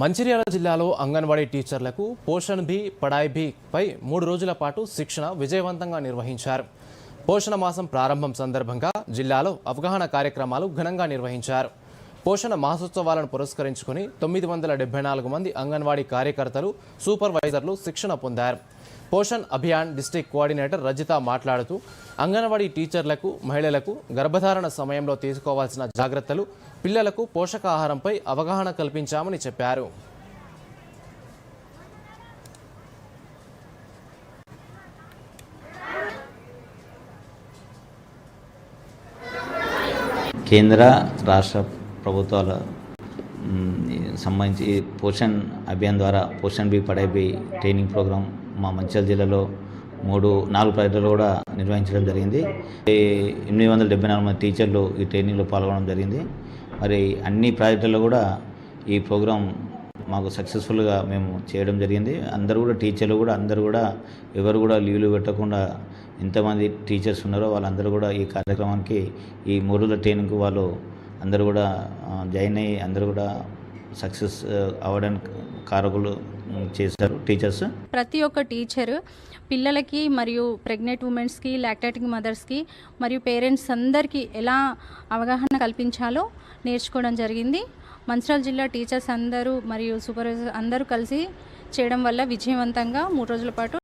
మంచిర్యాల జిల్లాలో అంగన్వాడీ టీచర్లకు పోషణ్ భీ పడాయ్ బి పై మూడు రోజుల పాటు శిక్షణ విజయవంతంగా నిర్వహించారు. పోషణ మాసం ప్రారంభం సందర్భంగా జిల్లాలో అవగాహన కార్యక్రమాలు ఘనంగా నిర్వహించారు. పోషణ మాసోత్సవాలను పురస్కరించుకుని తొమ్మిది వందల డెబ్బై నాలుగు మంది అంగన్వాడీ కార్యకర్తలు సూపర్వైజర్లు శిక్షణ పొందారు. పోషణ్ అభియాన్ డిస్టిక్ కోఆర్డినేటర్ రజిత మాట్లాడుతూ అంగన్వాడీ టీచర్లకు మహిళలకు గర్భధారణ సమయంలో తీసుకోవాల్సిన జాగ్రత్తలు పిల్లలకు పోషకాహారంపై అవగాహన కల్పించామని చెప్పారు. కేంద్ర రాష్ట్ర ప్రభుత్వాల సంబంధించి పోషణ్ అభియాన్ ద్వారా పోషణ్ బి పడాయి బి ట్రైనింగ్ ప్రోగ్రాం మా మంచిర్యాల జిల్లాలో మూడు నాలుగు ప్రాజెక్టులు కూడా నిర్వహించడం జరిగింది. ఎనిమిది వందల డెబ్బై నాలుగు మంది టీచర్లు ఈ ట్రైనింగ్లో పాల్గొనడం జరిగింది. మరి అన్ని ప్రాజెక్టుల్లో కూడా ఈ ప్రోగ్రాం మాకు సక్సెస్ఫుల్గా మేము చేయడం జరిగింది. అందరూ కూడా టీచర్లు కూడా అందరూ కూడా ఎవరు కూడా లీవ్లు పెట్టకుండా ఎంతమంది టీచర్స్ ఉన్నారో వాళ్ళందరూ కూడా ఈ కార్యక్రమానికి ఈ మూడు రోజుల ట్రైనింగ్కి వాళ్ళు అందరూ కూడా జాయిన్ అయ్యి అందరూ కూడా సక్సెస్ ఆ, అవ్వడానికి కారకులు చేశారు టీచర్స్. ప్రతి ఒక్క టీచర్ పిల్లలకి మరియు ప్రెగ్నెంట్ ఉమెన్స్కి లాక్టాటిక్ మదర్స్కి మరియు పేరెంట్స్ అందరికీ ఎలా అవగాహన కల్పించాలో నేర్చుకోవడం జరిగింది. మంచిర్యాల జిల్లా టీచర్స్ అందరూ మరియు సూపర్వైజర్ అందరూ కలిసి చేయడం వల్ల విజయవంతంగా మూడు రోజుల పాటు